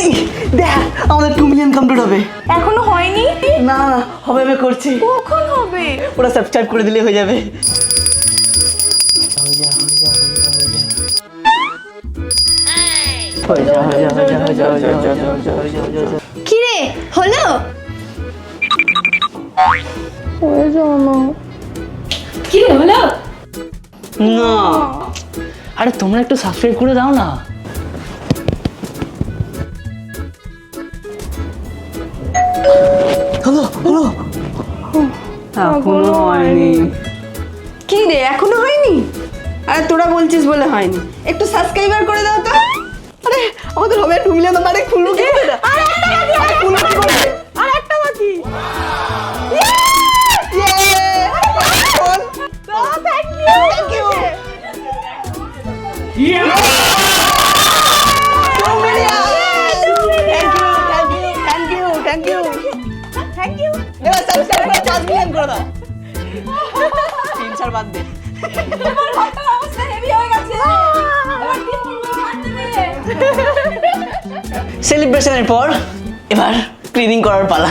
ওই দেখ আমাদের কমপ্লিট হবে। এখনও হয়নি? না হবে করছি। কখন হবে? ওরা সাবস্ক্রাইব করে দিলে হয়ে যাবে। কিরে হলো? হয়ে যাও না। কিরে হলো? না। আরে তোমরা একটু সাবস্ক্রাইব করে দাও না। হলো হলো। এখনও হয়নি কি রে এখনও হয়নি? আরে তোরা বলছিস বলে হয়নি। একটু সাবস্ক্রাইবার করে দাও তো। আরে আমাদের হবে টু মিলিয়ন মানে খুলবো কি? আরে একটা বাকি আরে খুলবো কি? করে আর একটা বাকি। Thank you thank you thank you thank পাঁচ মিলিয়ন করে দাও। তিন চার বাদ দে। তোমার ঘরটার অবস্থা হেভি হয়ে গেছে সেলিব্রেশনের পর এবার ক্লিনিং করার পালা।